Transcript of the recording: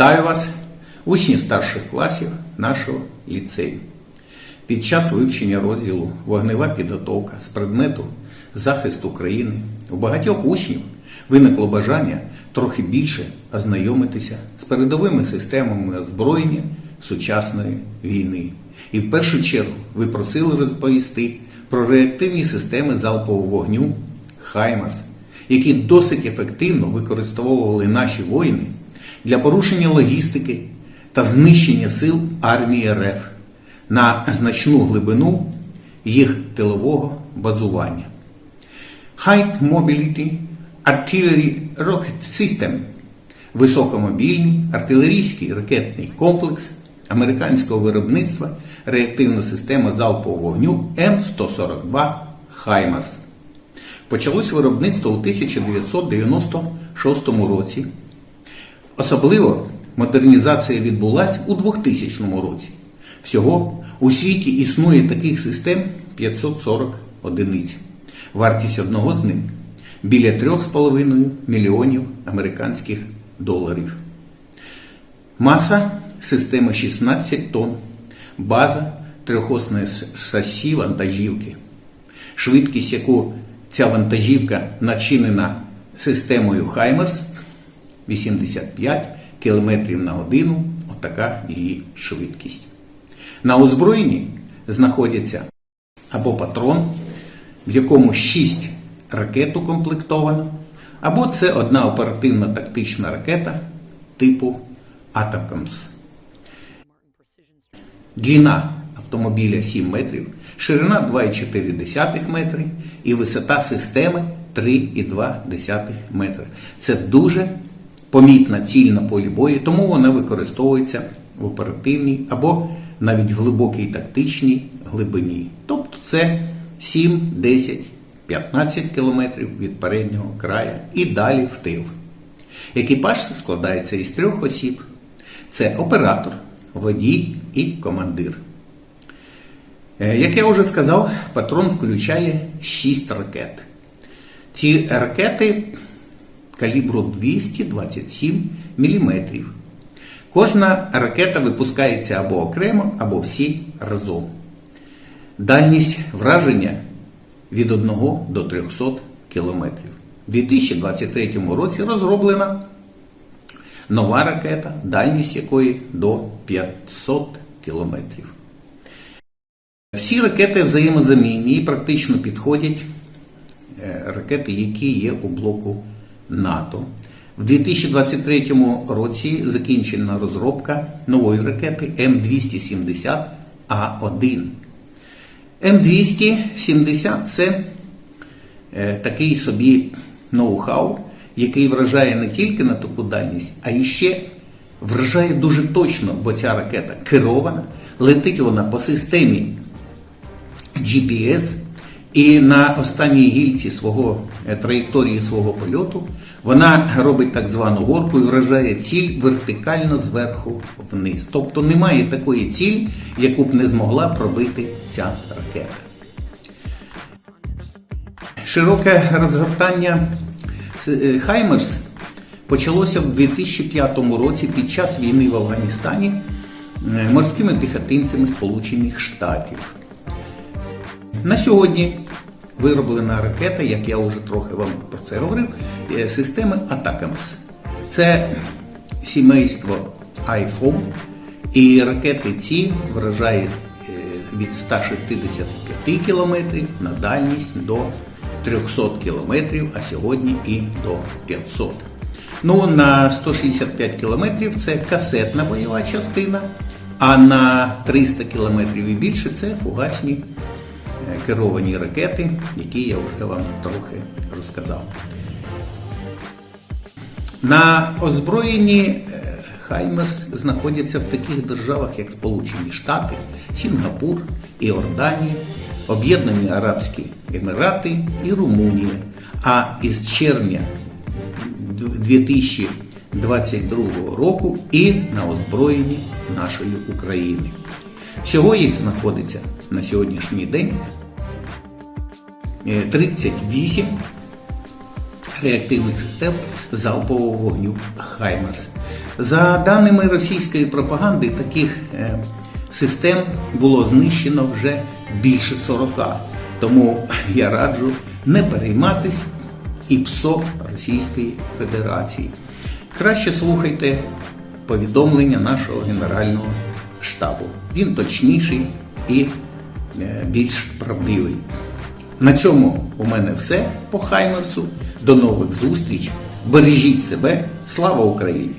Вітаю вас, учні старших класів нашого ліцею. Під час вивчення розділу Вогнева підготовка з предмету захист України у багатьох учнів виникло бажання трохи більше ознайомитися з передовими системами озброєння сучасної війни. І в першу чергу ви просили розповісти про реактивні системи залпового вогню Хаймарс, які досить ефективно використовували наші воїни для порушення логістики та знищення сил армії РФ на значну глибину їх тилового базування. High Mobility Artillery Rocket System високомобільний артилерійський ракетний комплекс американського виробництва реактивна система залпового вогню М142 Хаймарс. Почалось виробництво у 1996 році. Особливо модернізація відбулася у 2000 році. Всього у світі існує таких систем 540 одиниць. Вартість одного з них біля 3,5 мільйонів американських доларів. Маса системи 16 тонн. База трьохосної шасі вантажівки. Швидкість, яку ця вантажівка начинена системою Хаймерс 85 км на годину. Отака її швидкість. На озброєнні знаходяться або патрон, в якому 6 ракет укомплектовано, або це одна оперативна тактична ракета типу Атакамс. Длина автомобіля 7 метрів, ширина 2,4 метри і висота системи 3,2 метри. Це дуже помітна ціль на полі бою, тому вона використовується в оперативній або навіть глибокій тактичній глибині. Тобто це 7, 10, 15 кілометрів від переднього краю і далі в тил. Екіпаж складається із трьох осіб: це оператор, водій і командир. Е, Як я вже сказав, патрон включає 6 ракет. Ці ракети калібру 227 мм. Кожна ракета випускається або окремо, або всі разом. Дальність враження від 1 до 300 км. У 2023 році розроблена нова ракета, дальність якої до 500 км. Всі ракети взаємозамінні і практично підходять е, ракети, які є у блоку НАТО. В 2023 році закінчена розробка нової ракети М270А1. М270 це е, такий собі ноу-хау, який вражає не тільки на таку дальність, а і ще вражає дуже точно, бо ця ракета керована, летить вона по системі GPS, і на останній гільці свого е, траєкторії свого польоту вона робить так звану горку і вражає ціль вертикально зверху вниз. Тобто немає такої цілі, яку б не змогла пробити ця ракета. Широке розгортання е, Хаймерс почалося в 2005 році під час війни в Афганістані е, морськими піхотинцями Сполучених Штатів. На сьогодні вироблена ракета, як я вже трохи вам про це говорив, е, системи Атакамс. Це сімейство iPhone, і ракети ці вражають е, від 165 км на дальність до 300 км, а сьогодні і до 500 Ну, на 165 км це касетна бойова частина, а на 300 км і більше це фугасні керовані ракети, які я вже вам трохи розказав. На озброєнні е, Хаймерс знаходяться в таких державах, як Сполучені Штати, Сінгапур, Іорданія, Об'єднані Арабські Емірати і Румунія. А із червня 2022 року і на озброєнні нашої України. Всього їх знаходиться на сьогоднішній день 38 реактивних систем залпового вогню Хаймерс. За даними російської пропаганди, таких е, систем було знищено вже більше 40. Тому я раджу не перейматись і ПСО Російської Федерації. Краще слухайте повідомлення нашого Генерального штабу. Він точніший і е, більш правдивий. На цьому у мене все по Хаймерсу. До нових зустріч. Бережіть себе. Слава Україні!